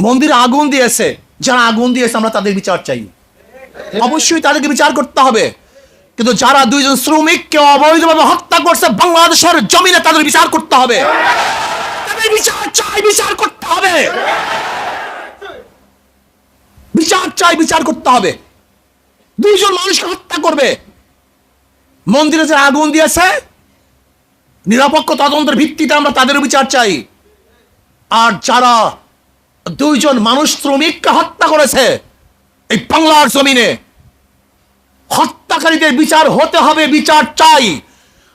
মন্দিরে আগুন দিয়েছে। যারা আগুন দিয়েছে, আমরা তাদের বিচার চাই। অবশ্যই তাদেরকে বিচার করতে হবে। কিন্তু যারা দুইজন শ্রমিককে অবৈধভাবে হত্যা করছে, বাংলাদেশের জমিনে তাদের বিচার করতে হবে। বিচার চাই, বিচার করতে হবে। দুইজন মানুষকে হত্যা করবে। মন্দিরে যে আগুন দিয়েছে, নিরপেক্ষ তদন্তের ভিত্তিতে আমরা তাদের বিচার চাই। আর যারা দুইজন মানুষ শ্রমিককে হত্যা করেছে এই বাংলার জমিনে। হত্যাকারীদের বিচার হতে হবে, বিচার চাই।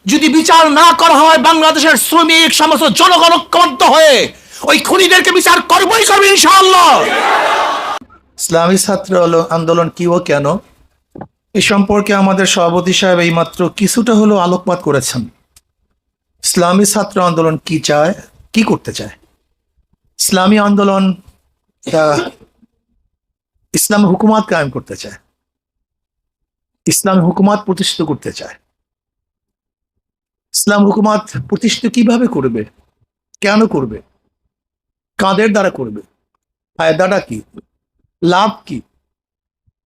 যদি বিচার না করা হয়, বাংলাদেশের শ্রমিক, সমস্ত জনগণ ঐক্যবদ্ধ হয়ে ওই খুনিদেরকে বিচার করবই করবে ইনশাআল্লাহ। ইসলামী ছাত্র আন্দোলন কি ও কেন? এ সম্পর্কে আমাদের সভাপতি সাহেব এইমাত্র কিছুটা হলেও আলোকপাত করেছেন। ইসলামী ছাত্র আন্দোলন কি চায়, কি করতে চায়? ইসলামী আন্দোলন ইসলাম হুকুমাত কায়েম করতে চায়। ইসলাম হুকুমাত প্রতিষ্ঠিত করতে চায়। ইসলাম হুকুমাত প্রতিষ্ঠিত কীভাবে করবে? কেন করবে? কাদের দ্বারা করবে? ফায়দাটা কি? লাভ কি?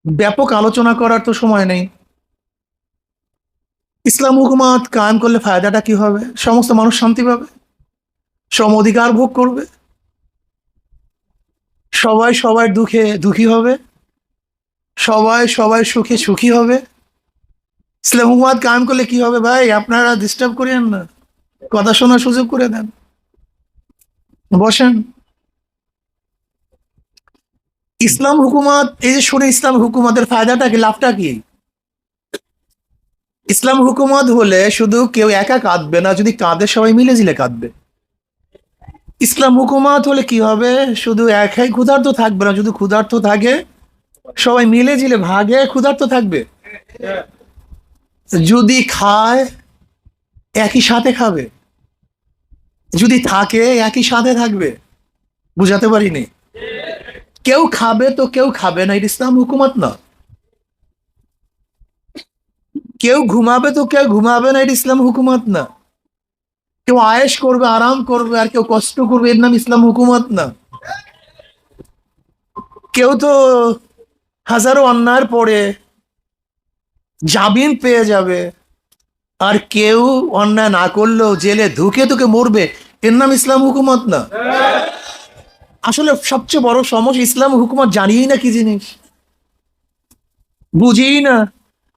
ব্যাপক আলোচনা করার তো সময় নেই। ইসলাম হুকুমাত কায়েম করলে ফায়দাটা কি হবে? সমস্ত মানুষ শান্তি পাবে? সম অধিকার ভোগ করবে? সবাই সবার দুঃখে দুঃখী হবে। সবাই সবাই সুখে সুখী হবে। ইসলাম হুকুমাত কায়েম করলে কি হবে ভাই? আপনারা ডিস্টার্ব করেন না। কথা শোনার সুযোগ করে দেন। বসেন। ইসলাম হুকুমাত, এই যে শুনে ইসলাম হুকুমাতের ফায়দাটা কি, লাভটা কি? ইসলাম হুকুমত হলে শুধু কেউ একা কাঁদবে না, যদি কাঁদে সবাই মিলে জিলে কাঁদবে। ইসলাম হুকুমাত হলে কি হবে? শুধু একাই ক্ষুধার্ত থাকবে না, যদি ক্ষুধার্ত থাকে, সবাই মিলে জিলে ভাগে ক্ষুধার্ত থাকবে। যদি খায়, একই সাথে খাবে। যদি থাকে, একই সাথে থাকবে। বুঝাতে পারিনি। কেউ খাবে তো কেউ খাবে না, এটা ইসলাম হুকুমত না। কেউ ঘুমাবে তো কেউ ঘুমাবে না, এটা ইসলাম হুকুমত না। কেউ আয়েস করবে, আরাম করবে, আর কেউ কষ্ট করবে, এর নাম ইসলাম হুকুমত না। কেউ তো হাজারো অন্যায়ের পরে জামিন পেয়ে যাবে, আর কেউ অন্যায় না করলেও জেলে ধুকে ধুকে মরবে, এর নাম ইসলাম হুকুমত না। আসলে সবচেয়ে বড় সমস্যা, ইসলাম হুকুমত জানিই না কি জিনিস। বুঝিই না।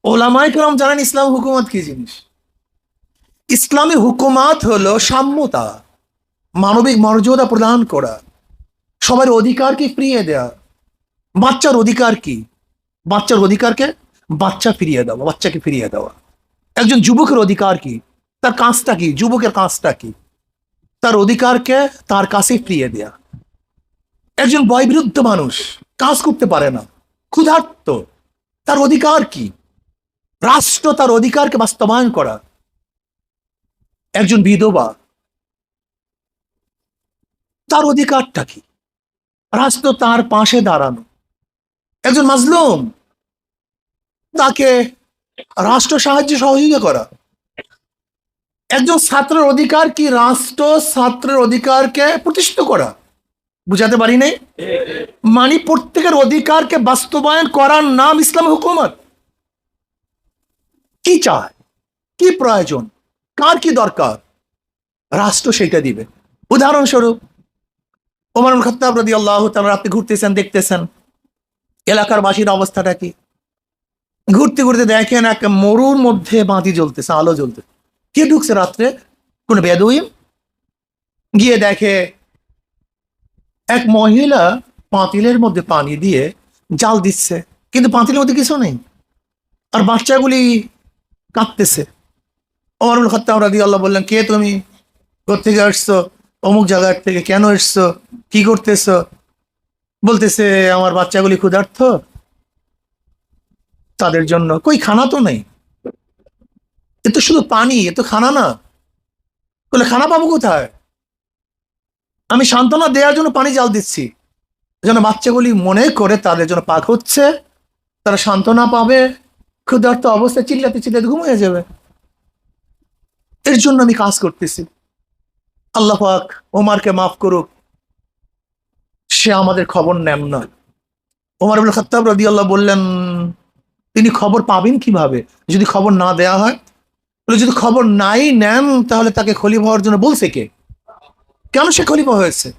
ওলামায় কেরাম জানেন ইসলাম হুকুমত কি জিনিস। ইসলামী হুকুমাত হলো সাম্যতা, মানবিক মর্যাদা প্রদান করা, সবার অধিকারকে ফিরিয়ে দেয়া। বাচ্চার অধিকার কি? বাচ্চার অধিকারকে বাচ্চা ফিরিয়ে দেওয়া, বাচ্চাকে ফিরিয়ে দেওয়া। একজন যুবকের অধিকার কি? তার কাজটা কি? যুবকের কাজটা কি? তার অধিকারকে তার কাছে ফিরিয়ে দেয়া। একজন বয়বিরুদ্ধ মানুষ কাজ করতে পারে না, ক্ষুধার্ত, তার অধিকার কি? রাষ্ট্র তার অধিকারকে বাস্তবায়ন করা একজন বিধবা, তার অধিকারটা কি? রাষ্ট্র তার পাশে দাঁড়ানো। একজন মাজলুম, তাকে রাষ্ট্র সাহায্য সহযোগিতা করা। একজন ছাত্রের অধিকার কি? রাষ্ট্র ছাত্রের অধিকারকে প্রতিষ্ঠিত করা। বুঝাতে পারি নাই? মানে প্রত্যেকের অধিকারকে বাস্তবায়ন করার নাম ইসলাম হুকুমত। কি চায়? কি প্রয়োজন? কার কি দরকার? রাষ্ট্র সেটা দিবে। উদাহরণস্বরূপ, ওমর খত্তাব রদি আল্লাহ তাআলা আপনি ঘুরতেছেন, দেখতেছেন, এলাকার বাসীর অবস্থাটা কি? ঘুরতে ঘুরতে দেখেন এক মরুর মধ্যে বাঁধি জ্বলতেছে, আলো জ্বলতে কে ঢুকছে রাত্রে? কোন বেদুইন? গিয়ে দেখে এক মহিলা পাঁতিলের মধ্যে পানি দিয়ে জাল দিচ্ছে, কিন্তু পাতিলের মধ্যে কিছু নেই। আর বাচ্চাগুলি কাঁদতেছে। অমরুল খত্তাব রাদি আল্লাহ বললেন, কে তুমি? কোথেকে আসছো? অমুক জায়গার থেকে কেন এসছো? কি করতেছো? বলতেছে, আমার বাচ্চাগুলি ক্ষুধার্থ তাদের জন্য কই, খানা তো নেই। এ তো শুধু পানি, এ তো খানা না। বলে, খানা পাবো কোথায়? আমি সান্ত্বনা দেওয়ার জন্য পানি জাল দিচ্ছি। যেন বাচ্চাগুলি মনে করে তাদের জন্য পাক হচ্ছে, তারা সান্ত্বনা পাবে, ক্ষুধার্ত অবস্থায় চিল্লাতে চিল্লাতে ঘুমিয়ে যাবে। এর জন্য আমি কাজ করতেছি। আল্লাহ ওমারকে মাফ করুক। সে আমাদের খবর নেন না। ওমার আবুল খত্তাব রদি আল্লাহ বললেন, তিনি খবর পাবেন কীভাবে? যদি খবর না দেয়া হয়? যদি খবর নাই নেন, তাহলে তাকে খলিফা হওয়ার জন্য বলছে কে? কেন সে খলিফা হয়েছে?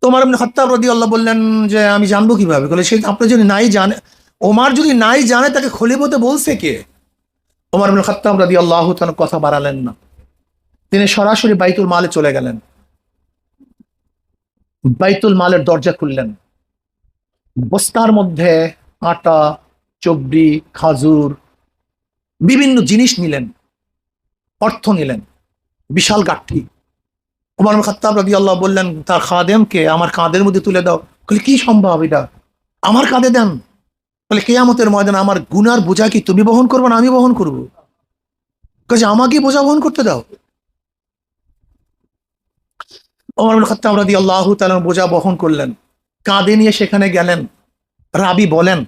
তোমার খত্তাব রদি আল্লাহ বললেন যে, আমি জানব কীভাবে? সে আপনি যদি নাই জানে, ওমার যদি নাই জানে, তাকে খলিফ হতে বলছে কে? ওমর এমনি খত্তাব রদি আল্লাহ কথা বাড়ালেন না। তিনি সরাসরি বাইতুল মালে চলে গেলেন। বাইতুল মালের দরজা খুললেন। বস্তার মধ্যে আটা, চবড়ি, খাজুর, বিভিন্ন জিনিস নিলেন, অর্থ নিলেন, বিশাল গাঠি। উমার খাত্তাব রাদি আল্লাহ বললেন, তার খাদেমকে আমার কাঁধের মধ্যে তুলে দাও। কি সম্ভব এটা? আমার কাঁধে দেন। বলে, কেয়ামতের ময়দান আমার গুনার বোঝা কি তুমি বহন করবে না আমি বহন করব? কাজে আমাকে বোঝা বহন করতে দাও। আল্লাহ বোঝা বহন করলেন। কাঁধে নিয়ে সেখানে গেলেন। রাবি বলেন,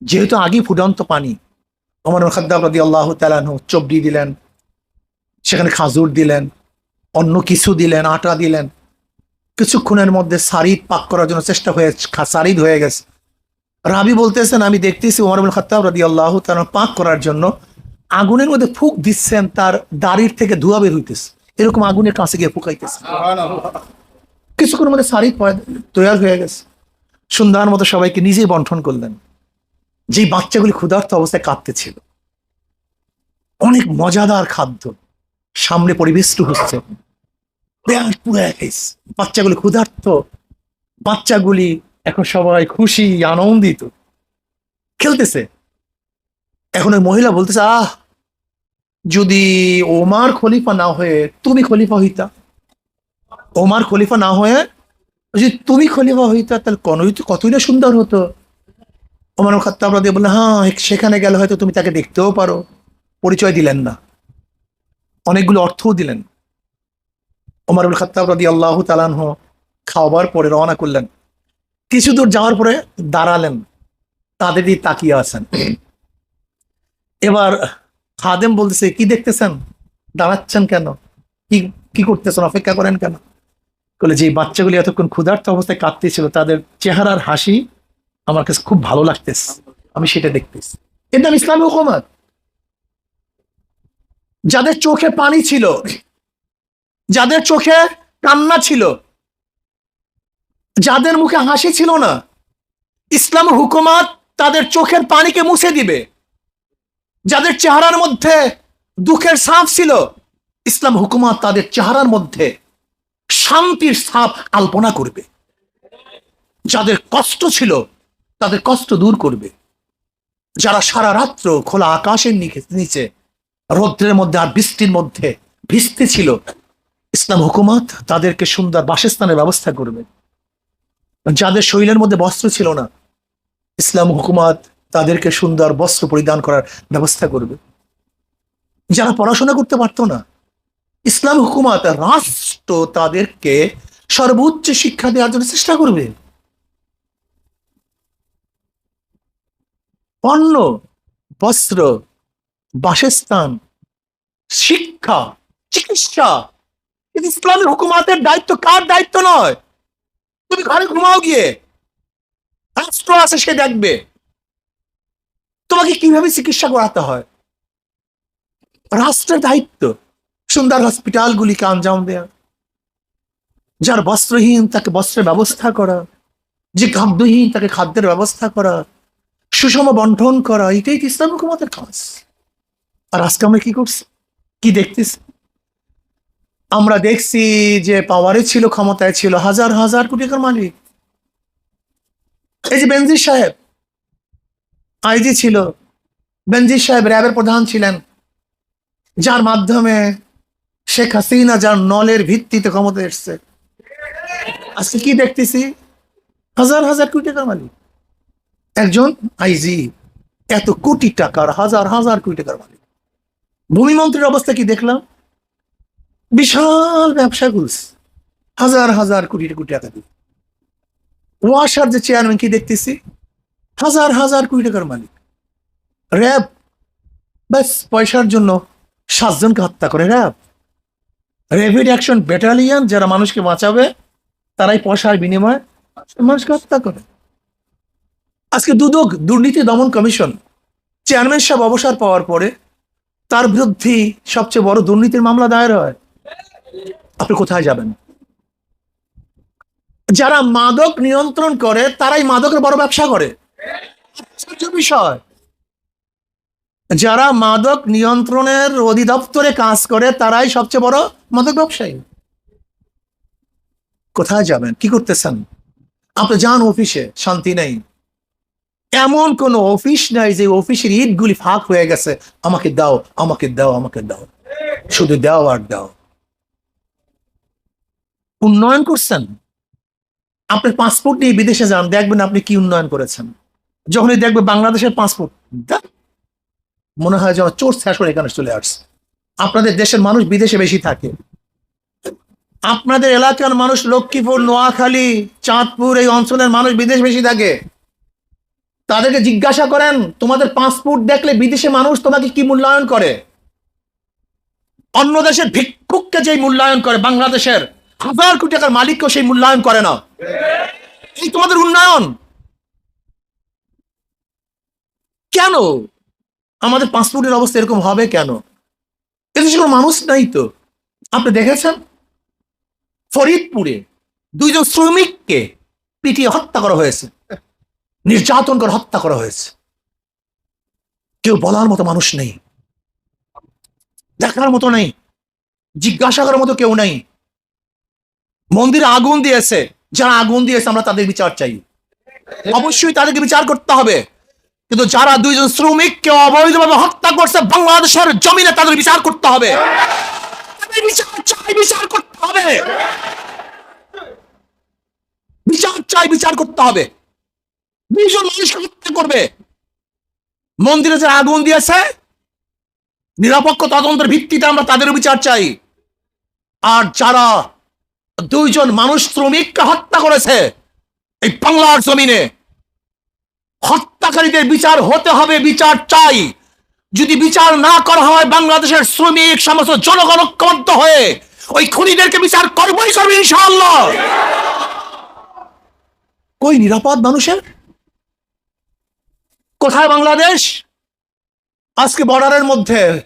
যেহেতু আগে ফুটন্ত পানি। ওমর খদ্দাব রাদি আল্লাহ তালানহ চবড়ি দিলেন। সেখানে খাজুর দিলেন, অন্য কিছু দিলেন, আটা দিলেন। কিছুক্ষণের মধ্যে সারিদ পাক করার জন্য চেষ্টা হয়ে, সারিদ হয়ে গেছে। রাবি বলতেছেন আমি দেখতেছি ওমর খত্তাব রাদি আল্লাহ তালা পাক করার জন্য আগুনের মধ্যে ফুক দিচ্ছেন তার দাড়ির থেকে ধোয়া বের হইতেছে। এরকম আগুনের কাছে গিয়ে ফুকাইতেছে কিছুক্ষণের মধ্যে সারিদ তৈরি হয়ে গেছে। সুন্দর মতো সবাইকে নিজেই বন্টন করলেন। যেই বাচ্চাগুলি ক্ষুধার্ত অবস্থায় কাঁদতেছিল অনেক মজাদার খাদ্য সামনে পরিবেষ্ট হচ্ছে। বাচ্চাগুলি ক্ষুধার্ত। বাচ্চাগুলি এখন সবাই খুশি, আনন্দিত। খেলতেছে। এখন ওই মহিলা বলতেছে, আহ, যদি ওমার খলিফা না হয়ে তুমি খলিফা হইতা, ওমার খলিফা না হয়ে যদি তুমি খলিফা হইতা, তাহলে কনই তো, কতই না সুন্দর হতো। ওমর খত্তাব রাদি বললেন হ্যাঁ সেখানে গেলে হয়তো তুমি তাকে দেখতেও পারো। পরিচয় দিলেন না। অনেকগুলো অর্থও দিলেন। ওমর আবুল খত্তাব রাদি আল্লাহ তালানহ খাওয়াবার পরে রওনা করলেন। কিছু দূর যাওয়ার পরে দাঁড়ালেন তাদের দিয়ে তাকিয়ে আছেন। এবার খাদেম বলতেছে, কি দেখতেছেন? দাঁড়াচ্ছেন কেন? কি কি করতেছেন? অপেক্ষা করেন কেন? বলে, যে বাচ্চাগুলি এতক্ষণ ক্ষুধার্ত অবস্থায় কাঁদতেছিল, তাদের চেহারার হাসি আমার কাছে খুব ভালো লাগতেছে। আমি সেটা দেখতেছি। এর নাম ইসলামী হুকুমত। যাদের চোখে পানি ছিল, যাদের চোখে কান্না ছিল যাদের মুখে হাসি ছিল না, ইসলাম হুকুমাত তাদের চোখের পানিকে মুছে দিবে। যাদের চেহারার মধ্যে দুঃখের সাপ ছিল, ইসলাম হুকুমাত তাদের চেহারার মধ্যে শান্তির সাপ আলপনা করবে। যাদের কষ্ট ছিল, তাদের কষ্ট দূর করবে। যারা সারা রাত্র খোলা আকাশের নিচে রৌদ্রের মধ্যে আর বৃষ্টির মধ্যে ভিস্তি ছিল, ইসলাম হুকুমাত তাদেরকে সুন্দর বাসস্থানের ব্যবস্থা করবে। যাদের শরীরের মধ্যে বস্ত্র ছিল না, ইসলাম হুকুমাত তাদেরকে সুন্দর বস্ত্র পরিধান করার ব্যবস্থা করবে। যারা পড়াশোনা করতে পারতো না, ইসলাম হুকুমত রাষ্ট্র তাদেরকে সর্বোচ্চ শিক্ষা দেওয়ার জন্য চেষ্টা করবে। অন্ন বস্ত্র, বাসস্থান, শিক্ষা, চিকিৎসা, ইসলামের হুকুমাতের দায়িত্ব কার দায়িত্ব নয়? তুমি ঘরে ঘুমাও গিয়ে। রাষ্ট্র আছে, সে দেখবে। তোমাকে কীভাবে চিকিৎসা করাতে হয়? রাষ্ট্রের দায়িত্ব। সুন্দর হসপিটালগুলিকে আঞ্জাম দেয়া। যার বস্ত্রহীন, তাকে বস্ত্রের ব্যবস্থা করা। যে খাদ্যহীন, তাকে খাদ্যের ব্যবস্থা করা। সুষম বন্টন করা। এটাই তো ইসলাম হুকুমতের কাজ। আর আজকে আমরা কি করছি? কি দেখতেছি? আমরা দেখছি যে পাওয়ারে ছিল, ক্ষমতায় ছিল হাজার হাজার কোটি টাকার মালিক। এই যে বেনজির সাহেব, আইজি ছিল, বেনজির সাহেব র্যাবের প্রধান ছিলেন, যার মাধ্যমে শেখ হাসিনা যার নলের ভিত্তিতে ক্ষমতা এসছে। আজকে কি দেখতেছি? হাজার হাজার কোটি টাকার মালিক। একজন আইজি, এত কোটি টাকার, হাজার হাজার কোটি টাকার মালিক। ভূমিমন্ত্রীর অবস্থা কি দেখলাম? বিশাল ব্যবসা করছে হাজার হাজার কোটি কোটি টাকা দিয়ে। ওয়াসার যে চেয়ারম্যান কি দেখতেছি? হাজার হাজার কোটি টাকার মালিক। র্যাব, ব্যাস, পয়সার জন্য সাতজনকে হত্যা করে র্যাব। র্যাপিড অ্যাকশন ব্যাটালিয়ান যারা মানুষকে বাঁচাবে, তারাই পয়সার বিনিময়ে মানুষকে হত্যা করে। আজকে দুদক দুর্নীতি দমন কমিশন চেয়ারম্যান সাহেব অবসর পাওয়ার পরে তার বিরুদ্ধে সবচেয়ে বড় দুর্নীতির মামলা দায়ের হয়। আপনি কোথায় যাবেন? যারা মাদক নিয়ন্ত্রণ করে, তারাই মাদকের বড় ব্যবসা করে। বিষয়। যারা মাদক নিয়ন্ত্রণের অধিদপ্তরে কাজ করে, তারাই সবচেয়ে বড় মাদক ব্যবসায়ী। কোথায় যাবেন? কি করতেছেন? আপনি যান অফিসে, শান্তি নেই। এমন কোন অফিস নাই যে অফিসের ইটগুলি ফাঁক হয়ে গেছে। আমাকে দাও আমাকে দাও আমাকে দাও। শুধু দাও আর দাও। উন্নয়ন করছেন? আপনার পাসপোর্ট নিয়ে বিদেশে যান, দেখবেন আপনি কি উন্নয়ন করেছেন। যখনই দেখবে বাংলাদেশের পাসপোর্ট মনে হয় যেন চোর শেষ করে এখানে চলে আসছে। আপনাদের দেশের মানুষ বিদেশে বেশি থাকে। আপনাদের এলাকার মানুষ লক্ষ্মীপুর, নোয়াখালী, চাঁদপুর, এই অঞ্চলের মানুষ বিদেশ বেশি থাকে। তাদেরকে জিজ্ঞাসা করেন, তোমাদের পাসপোর্ট দেখলে বিদেশে মানুষ তোমাকে কি মূল্যায়ন করে? অন্য দেশের ভিক্ষুককে যেই মূল্যায়ন করে, বাংলাদেশের হাজার কোটি টাকার মালিককেও সেই মূল্যায়ন করে না। এই তোমাদের উন্নয়ন। কেন? আমাদের পাসপোর্টের অবস্থা এরকম হবে কেন? এদেশে কোনো মানুষ নাই তো। আপনি দেখেছেন? ফরিদপুরে দুইজন শ্রমিককে পিটিয়ে হত্যা করা হয়েছে। নির্যাতন করে হত্যা করা হয়েছে। কেউ বলার মতো মানুষ নেই। দেখার মতো নেই। জিজ্ঞাসা করার মতো কেউ নেই। মন্দিরে আগুন দিয়েছে। যারা আগুন দিয়েছে, আমরা তাদের বিচার চাই। অবশ্যই তাদেরকে বিচার করতে হবে। কিন্তু যারা দুইজন শ্রমিককে অবৈধভাবে হত্যা করছে, বাংলাদেশের জমিনে তাদের বিচার করতে হবে। বিচার চাই, বিচার করতে হবে। বিচার চাই, বিচার করতে হবে। দুইজন মানুষকে হত্যা করবে। মন্দিরে যে আগুন দিয়েছে, নিরপেক্ষ তদন্তের ভিত্তিতে আমরা তাদের বিচার চাই। আর যারা দুইজন মানুষ শ্রমিককে হত্যা করেছে। এই বাংলার জমিনে। হত্যাকারীদের বিচার হতে হবে, বিচার চাই। যদি বিচার না করা হয়, বাংলাদেশের শ্রমিক, সমস্ত জনগণ ঐক্যবদ্ধ হয়ে ওই খুনিদেরকে বিচার করবই করবে ইনশাআল্লাহ। কই নিরাপদ মানুষের? কোথায় বাংলাদেশ? আজকে বর্ডারের মধ্যে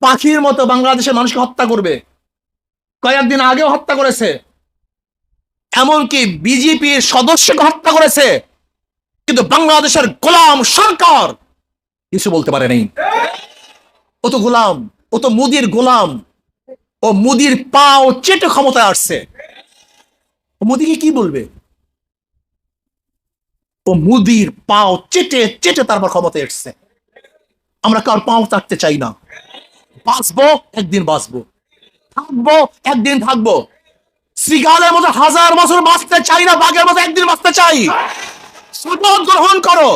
পাখির মতো বাংলাদেশের মানুষকে হত্যা করবে। কয়েকদিন আগেও হত্যা করেছে। এমনকি বিজেপির সদস্যকে হত্যা করেছে। কিন্তু বাংলাদেশের গোলাম সরকার কিছু বলতে পারে নেই। ও তো গোলাম, ও তো মুদির গোলাম, ও মুদির পা ও চেটে ক্ষমতায় আসছে। মোদিকে কি বলবে? ও মুদির পাও চেটে চেটে তারপর ক্ষমতা এসছে। আমরা কার পাও চাটতে চাই না। বাঁচবো, একদিন বাঁচবো। থাকব একদিন থাকব। শ্রীগালের মতো হাজার বছর বাঁচতে চাই না বাঘের মতো একদিন বাঁচতে চাই। শপথ গ্রহণ করো।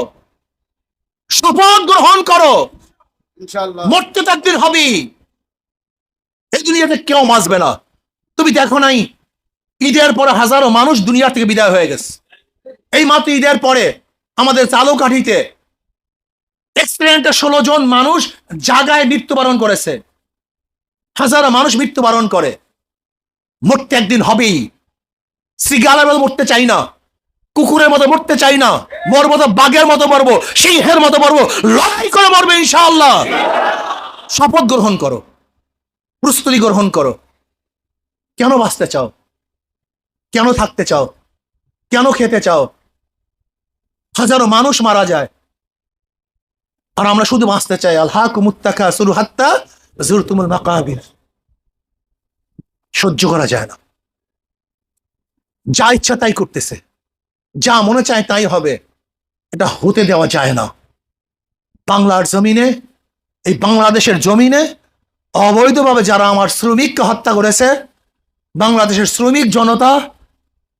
শপথ গ্রহণ করো। মরতে তো একদিন হবেই। এই দুনিয়াতে কেউ বাঁচবে না। তুমি দেখো নাই ঈদের পরে হাজারো মানুষ দুনিয়া থেকে বিদায় হয়ে গেছে। এই মাত্র ঈদের পরে আমাদের চালুকাঠিতে এক্সিডেন্টে ষোলো জন মানুষ জাগায় মৃত্যুবরণ করেছে। হাজারো মানুষ মৃত্যুবরণ করে। মরতে একদিন হবেই। শ্রীগালের মতো মরতে চাই না। কুকুরের মতো মরতে চাই না। মরবো তো বাঘের মতো মরবো। সিংহের মতো মরবো। লড়াই করে মরবে ইনশাআল্লাহ। শপথ গ্রহণ করো। প্রস্তুতি গ্রহণ করো। কেন বাঁচতে চাও? কেন থাকতে চাও? কেন খেতে চাও? হাজারো মানুষ মারা যায়। আর আমরা শুধু বাঁচতে চাই। আল্লাহ কুমুত্তাকা সুরু হাত্তা জুরতুমুল মাকাবির সহ্য করা যায় না। যা ইচ্ছা তাই করতেছে। যা মনে চায় তাই হবে। এটা হতে দেওয়া যায় না। বাংলার জমিনে, এই বাংলাদেশের জমিনে অবৈধভাবে যারা আমার শ্রমিককে হত্যা করেছে, বাংলাদেশের শ্রমিক জনতা,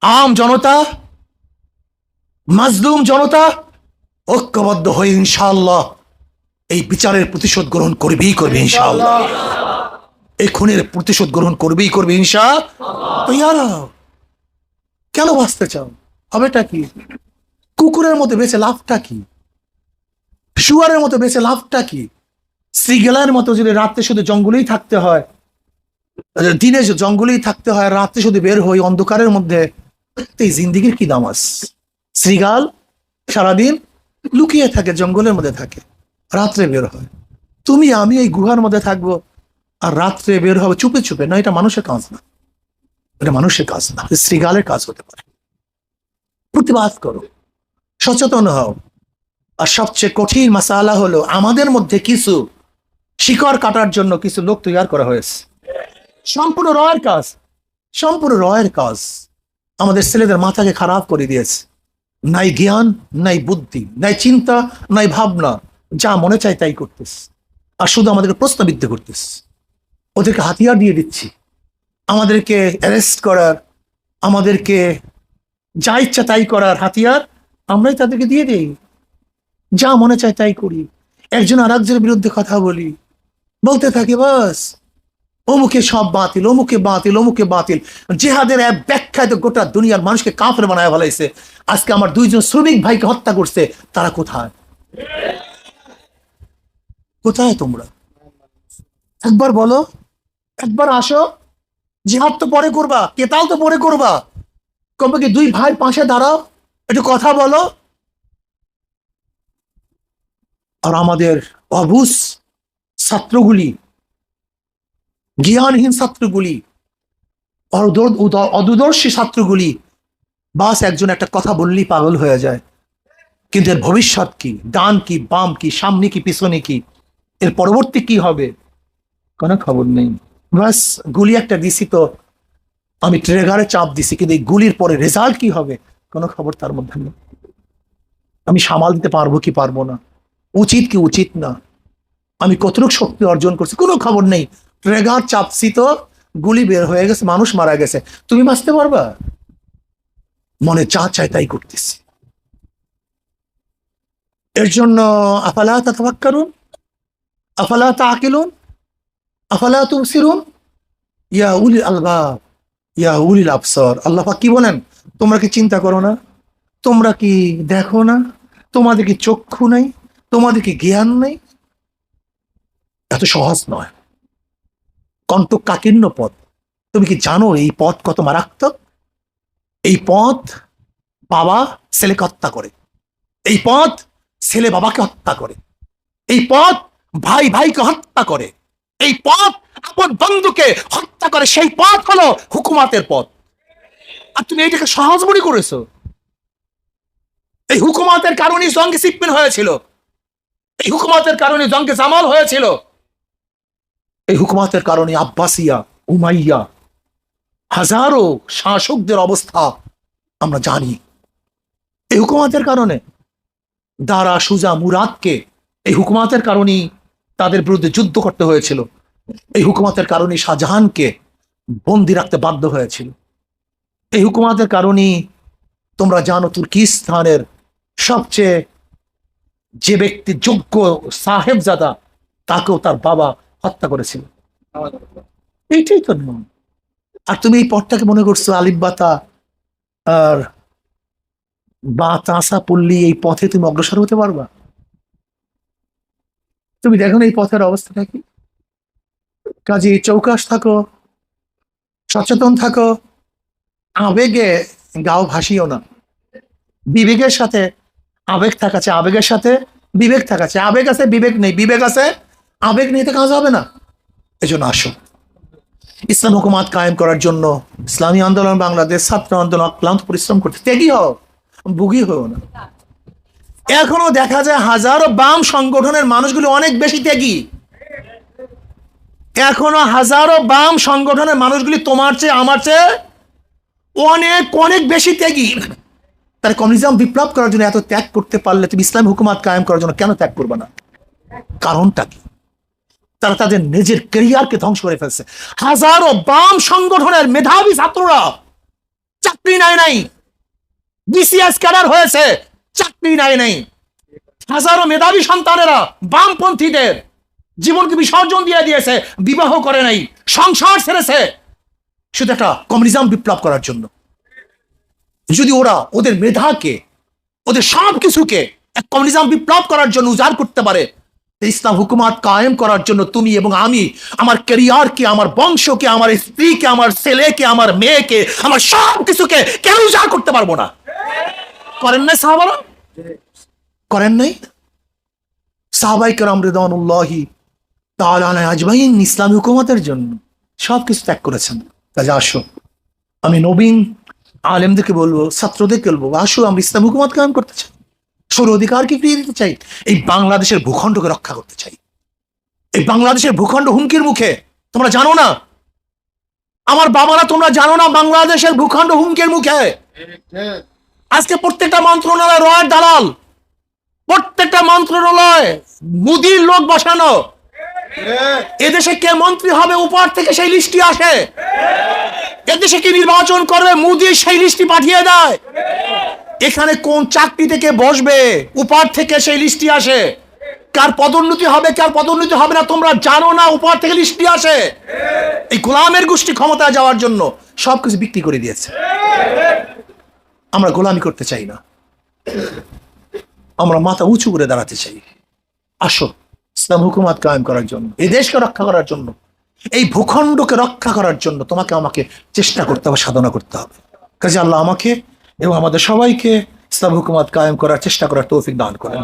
আম জনতা, মাজলুম জনতা, ঐক্যবদ্ধ হয়ে ইনশাআল্লাহ এই বিচারের প্রতিশোধ গ্রহণ করবেই করবে ইনশাআল্লাহ। এই খুনের প্রতিশোধ গ্রহণ করবেই করবে ইনশা। কেন বাঁচতে চাও? হবেটা কি? কুকুরের মতো বেঁচে লাভটা কি? শুয়ারের মতো বেঁচে লাভটা কি? শ্রীগেলার মতো যদি রাত্রে শুধু জঙ্গলেই থাকতে হয় দিনে জঙ্গলেই থাকতে হয়, রাত্রে শুধু বের হই অন্ধকারের মধ্যে, এই জিন্দিগির কি দাম আছে? শ্রীগাল সারাদিন লুকিয়ে থাকে, জঙ্গলের মধ্যে থাকে। রাত্রে বের হয়। তুমি, আমি এই গুহার মধ্যে থাকব আর রাত্রে বের হবে। চুপে চুপে। না, এটা মানুষের কাজ না। এটা মানুষের কাজ না। শ্রীগালের কাজ হতে পারে। প্রতিবাদ করো। সচেতন হও। আর সবচেয়ে কঠিন মাসালা হলো আমাদের মধ্যে কিছু শিকড় কাটার জন্য কিছু লোক তৈরি করা হয়েছে। সম্পূর্ণ রয়ের কাজ। সম্পূর্ণ রয়ের কাজ। আমাদের ছেলেদের মাথাকে খারাপ করে দিয়েছে। নাই জ্ঞান, নাই বুদ্ধি, নাই চিন্তা, নাই ভাবনা। যা মনে চায় তাই করতেস। আর শুধু আমাদেরকে প্রশ্নবিদ্ধ করতেস। ওদেরকে হাতিয়ার দিয়ে দিচ্ছি। আমাদেরকে অ্যারেস্ট করার, আমাদেরকে যা ইচ্ছা তাই করার হাতিয়ার আমরাই তাদেরকে দিয়ে দেই। যা মনে চায় তাই করি। একজন আর একজনের বিরুদ্ধে কথা বলি। বলতে থাকি, বাস, অমুকে সব বাতিল, অমুকে বাতিল অমুকে বাতিল। জেহাদের এক ব্যাখ্যায় গোটা দুনিয়ার মানুষকে কাফের বানায় ফেলাইছে। আজকে আমার দুইজন শ্রমিক ভাইকে হত্যা করছে। তারা কোথায়? কোথায় তোমরা? একবার বলো। একবার আসো। জিহাদ তো পরে করবা, কেতাল তো পরে করবা। কবে কি দুই ভাই পাশে দাঁড়াও, একটু কথা বলো। আর আমাদের অবুস ছাত্রগুলি, জ্ঞানহীন ছাত্রগুলি, অদূর- অদূরদর্শী ছাত্রগুলি, বাস একজন একটা কথা বললেই পাগল হয়ে যায়। কিন্তু এর ভবিষ্যৎ কি? ডান কি, বাম কি, সামনে কি, পিছনে কি? এর পরবর্তী কি হবে? কোনো খবর নেই। বাস গুলি একটা দিছি তো। আমি ট্রেগারে চাপ দিছি, কিন্তু এই গুলির পরে রেজাল্ট কি হবে? কোনো খবর তার মধ্যে নেই। আমি সামাল দিতে পারব কি পারব না? উচিত কি উচিত না? আমি কতটুকু শক্তি অর্জন করছি, কোনো খবর নেই। ট্রেগার চাপছি তো, গুলি বের হয়ে গেছে, মানুষ মারা গেছে। তুমি বাঁচতে পারবা? মনে চা চায় তাই করতেছি। এর জন্য আপালা আফালা তাতাফাক্কারুন। আফালা তাকিলুন আফালা তুবসিরুন ইয়া উলিল আলবাব ইয়া উলিল আবসর আল্লাহ কি বলেন? তোমরা কি চিন্তা করো না? তোমরা কি দেখো না? তোমাদের কি চক্ষু নেই? তোমাদের কি জ্ঞান নেই? এত সহজ নয়। কণ্টক কাকিন্ন পথ। তুমি কি জানো এই পথ কত মারাত্মক? এই পথ বাবা ছেলেকে হত্যা করে। এই পথ ছেলে বাবাকে হত্যা করে। এই পথ ভাই ভাইকে হত্যা করে। এই পথ আপন বন্ধুকে হত্যা করে, সেই পথ হলো হুকুমাতের পথ। আর তুমি এইটাকে সহজ মনে করেছ? এই হুকুমাতের কারণে জঙ্গে সিপ্পিন হয়েছিল। এই হুকুমাতের কারণে জঙ্গে জামাল হয়েছিল। এই হুকুমাতের কারণে আব্বাসিয়া, উমাইয়া, হাজারো শাসকদের অবস্থা আমরা জানি। এই হুকুমাতের কারণে দারা, সুজা, মুরাদকে এই হুকুমাতের কারণেই তাদের বিরুদ্ধে যুদ্ধ করতে হয়েছিল। এই হুকুমাতের কারণে শাহজাহানকে বন্দি রাখতে বাধ্য হয়েছিল। এই হুকুমাতের কারণেই তোমরা জানো তুর্কিস্তানের সবচেয়ে যে ব্যক্তি যোগ্য সাহেবজাদা, তাকেও তার বাবা হত্যা করেছিল। এইটাই তো নিয়ম। আর তুমি এই পথটাকে মনে করছ আলিব্বাতা আর বা তাসা পল্লী এই পথে তুমি অগ্রসর হতে পারবা? তুমি দেখো এই পথের অবস্থাটা কি? কাজে চৌকাশ থাকো, সচেতন থাকো, আবেগে গাও ভাসিও না। বিবেকের সাথে আবেগ থাকাছে আবেগের সাথে বিবেক থাকাছে আবেগ আছে, বিবেক নেই। বিবেক আছে, আবেগ নিয়ে তো কাজ হবে না। এজন্য আসো। ইসলাম হুকুমাত কায়েম করার জন্য ইসলামী আন্দোলন, বাংলাদেশ ছাত্র আন্দোলন, ক্লান্ত পরিশ্রম করতে। ত্যাগী হও বুগি হও না। এখনও দেখা যায় হাজারো বাম সংগঠনের মানুষগুলো অনেক বেশি ত্যাগী। এখনও হাজারো বাম সংগঠনের মানুষগুলি তোমার চেয়ে, আমার চেয়ে অনেক অনেক বেশি ত্যাগী। তার কমিউনিজম বিপ্লব করার জন্য এত ত্যাগ করতে পারলে, তুমি ইসলাম হুকুমাত কায়েম করার জন্য কেন ত্যাগ করবে না? কারণটা কি? তারা তাদের নিজের কেরিয়ারকে ধ্বংস করে ফেলছে। হাজারো বাম সংগঠনের মেধাবী ছাত্ররা চাকরি নাই নাই। বিসিএস ক্যাডার হয়েছে। চাকরি নাই নাই। হাজারো মেধাবী সন্তানেরা বামপন্থীদের জীবনকে বিসর্জন দিয়ে দিয়েছে, বিবাহ করে নাই, সংসার ছেড়েছে। শুধু একটা কমিউনিজম বিপ্লব করার জন্য। যদি ওরা ওদের মেধাকে, ওদের সব কিছুকে এক কমিউনিজম বিপ্লব করার জন্য উজাড় করতে পারে ইসলাম হুকুমাত কায়েম করার জন্য তুমি এবং আমি আমার ক্যারিয়ারকে, আমার বংশকে, আমার স্ত্রীকে, আমার ছেলেকে, আমার মেয়েকে, আমার সব কিছুকে কেন যা করতে পারব না? করেন না সাহাবারা? করেন নাই? সাহাবাই কেরাম রেদানুল্লাহি তাআলা আজমাইন ইসলামী হুকুমতের জন্য সব কিছু ত্যাগ করেছেন। কাজে আসো আমি নবীন আলেমদেরকে বলব, ছাত্রদেরকে বলব আসো আমরা ইসলাম হুকুমত কায়েম করতে চাই। সৌর অধিকারকে ফিরিয়ে দিতে চাই? এই বাংলাদেশের ভূখণ্ডকে রক্ষা করতে চাই। এই বাংলাদেশের ভূখণ্ড হুমকির মুখে, তোমরা জানো না? আমার বাবারা, তোমরা জানো না বাংলাদেশের ভূখণ্ড হুমকির মুখে? আজকে প্রত্যেকটা মন্ত্রণালয় রয়ের দালাল। প্রত্যেকটা মন্ত্রণালয় মুদির লোক বসানো। এদেশে কে মন্ত্রী হবে উপর থেকে সেই লিস্টটি আসে। এদেশে কি নির্বাচন করবে মুদির সেই লিস্টটি পাঠিয়ে দেয়। এখানে কোন চাকরি থেকে বসবে উপর থেকে সেই লিস্টটি আসে। কার পদোন্নতি হবে, কার পদোন্নতি হবে না তোমরা জানো না, উপর থেকে লিস্টটি আসে। এই গোলামের গোষ্ঠী ক্ষমতায় যাওয়ার জন্য সবকিছু বিক্রি করে দিয়েছে। আমরা গোলামি করতে চাই না। আমরা মাথা উঁচু করে দাঁড়াতে চাই। আসো, ইসলাম হুকুমাত কায়েম করার জন্য, এই দেশকে রক্ষা করার জন্য, এই ভূখণ্ডকে রক্ষা করার জন্য তোমাকে আমাকে চেষ্টা করতে হবে, সাধনা করতে হবে। কাজে আল্লাহ আমাকে এবং আমাদের সবাইকে ইসলাম হুকুমাত কায়েম করার চেষ্টা করার তৌফিক দান করেন।